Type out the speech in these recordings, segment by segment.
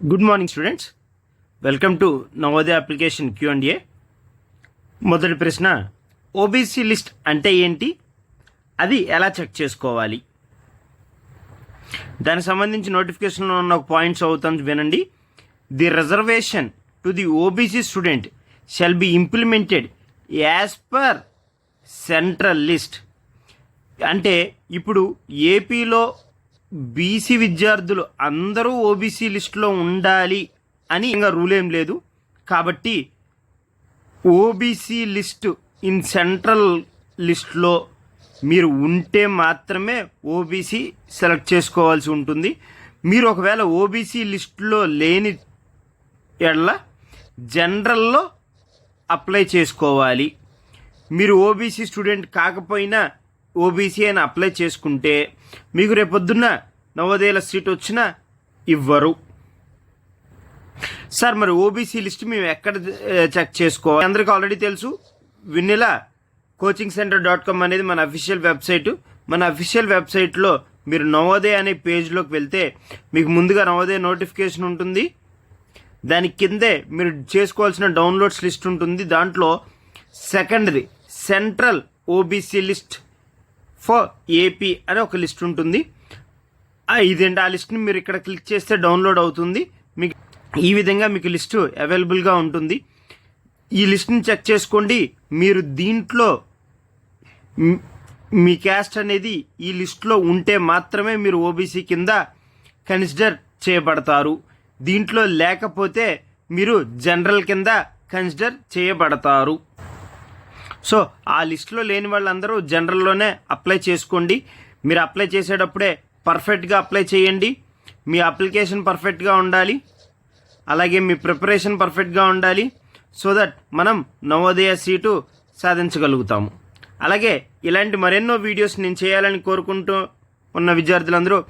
Good morning students welcome to Navodaya application Q and A మొదటి ప్రశ్న OBC list అంటే ఏంటి? అది ఎలా చెక్ చేసుకోవాలి? దానికి సంబంధించి నోటిఫికేషన్లో ఉన్న పాయింట్స్ అవుతుంది వినండి. The reservation to the OBC student shall be implemented as per central list అంటే ఇప్పుడు ఏపీలో బీసీ విద్యార్థులు అందరూ ఓబీసీ లిస్టులో ఉండాలి అని ఇంకా రూల్ ఏం లేదు. కాబట్టి ఓబీసీ లిస్టు ఇన్ సెంట్రల్ లిస్ట్లో మీరు ఉంటే మాత్రమే ఓబీసీ సెలెక్ట్ చేసుకోవాల్సి ఉంటుంది. మీరు ఒకవేళ ఓబీసీ లిస్టులో లేని ఎడల జనరల్లో అప్లై చేసుకోవాలి. మీరు ఓబీసీ స్టూడెంట్ కాకపోయినా ఓబీసీ అని అప్లై చేసుకుంటే మీకు రేపొద్దున్న నవోదయాల సీట్ వచ్చినా ఇవ్వరు. సార్ మరి ఓబీసీ లిస్ట్ మేము ఎక్కడ చెక్ చేసుకోవాలి? అందరికీ ఆల్రెడీ తెలుసు. Vinnela coaching centre dot com అనేది మన అఫీషియల్ వెబ్సైట్ మన అఫీషియల్ వెబ్సైట్లో మీరు నవోదయ అనే పేజ్లోకి వెళ్తే మీకు ముందుగా నవోదయ నోటిఫికేషన్ ఉంటుంది. దాని కిందే మీరు చేసుకోవాల్సిన డౌన్లోడ్స్ లిస్ట్ ఉంటుంది. దాంట్లో సెకండ్ది central OBC list for AP అని ఒక లిస్ట్ ఉంటుంది. ఆ ఇదేంటి ఆ లిస్ట్ని మీరు ఇక్కడ క్లిక్ చేస్తే డౌన్లోడ్ అవుతుంది. మీకు ఈ విధంగా మీకు లిస్టు అవైలబుల్గా ఉంటుంది. ఈ లిస్ట్ని చెక్ చేసుకోండి. మీరు దీంట్లో మీ క్యాస్ట్ అనేది ఈ లిస్ట్లో ఉంటే మాత్రమే మీరు ఓబీసీ కింద కన్సిడర్ చేయబడతారు. దీంట్లో లేకపోతే మీరు జనరల్ కింద కన్సిడర్ చేయబడతారు. సో ఆ లిస్ట్లో లేని వాళ్ళందరూ జనరల్లోనే అప్లై చేసుకోండి. మీరు అప్లై చేసేటప్పుడే పర్ఫెక్ట్గా అప్లై చేయండి. మీ అప్లికేషన్ పర్ఫెక్ట్గా ఉండాలి. అలాగే మీ ప్రిపరేషన్ పర్ఫెక్ట్గా ఉండాలి. సో దట్ మనం నవోదయ సీటు సాధించగలుగుతాము. అలాగే ఇలాంటి మరెన్నో వీడియోస్ నేను చేయాలని కోరుకుంటూ ఉన్న విద్యార్థులందరూ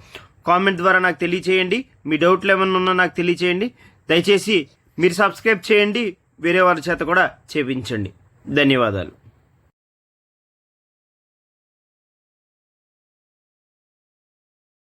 కామెంట్ ద్వారా నాకు తెలియచేయండి. మీ డౌట్లు ఏమన్నా ఉన్నా నాకు తెలియచేయండి. దయచేసి మీరు సబ్స్క్రైబ్ చేయండి. వేరే వారి చేత కూడా చేపించండి. ధన్యవాదాలు.